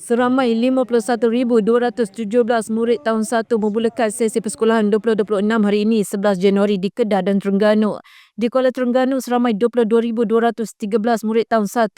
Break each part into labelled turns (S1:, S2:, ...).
S1: Seramai 51,217 murid tahun 1 memulakan sesi persekolahan 2026 hari ini 11 Januari di Kedah dan Terengganu. Di Kuala Terengganu, seramai 22,213 murid tahun 1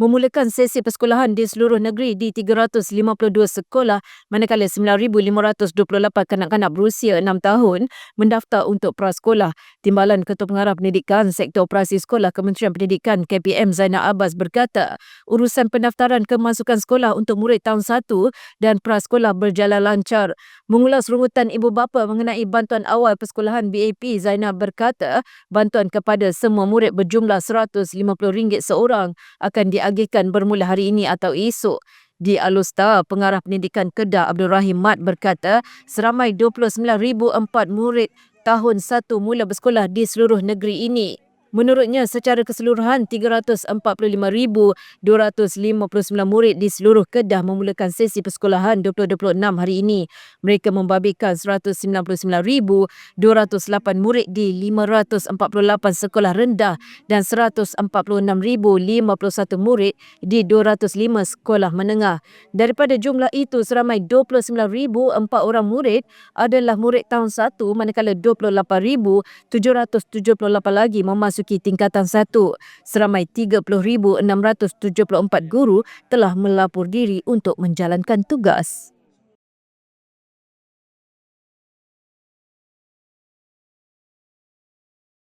S1: memulakan sesi persekolahan di seluruh negeri di 352 sekolah manakala 9,528 kanak-kanak berusia 6 tahun mendaftar untuk prasekolah. Timbalan Ketua Pengarah Pendidikan Sektor Operasi Sekolah Kementerian Pendidikan KPM Zainal Abbas berkata, urusan pendaftaran kemasukan sekolah untuk murid tahun 1 dan prasekolah berjalan lancar. Mengulas rungutan ibu bapa mengenai bantuan awal persekolahan BAP, Zainal berkata, bantuan bantuan kepada semua murid berjumlah RM150 seorang akan diagihkan bermula hari ini atau esok. Di Alustar, Pengarah Pendidikan Kedah Abdul Rahim Mat berkata seramai 29,004 murid tahun 1 mula bersekolah di seluruh negeri ini. Menurutnya, secara keseluruhan 345,259 murid di seluruh Kedah memulakan sesi persekolahan 2026 hari ini. Mereka membabitkan 199,208 murid di 548 sekolah rendah dan 146,051 murid di 205 sekolah menengah. Daripada jumlah itu, seramai 29,004 orang murid adalah murid tahun 1 manakala 28,778 lagi memasuki memasuki tingkatan satu. Seramai 30,674 guru telah melapor diri untuk menjalankan tugas.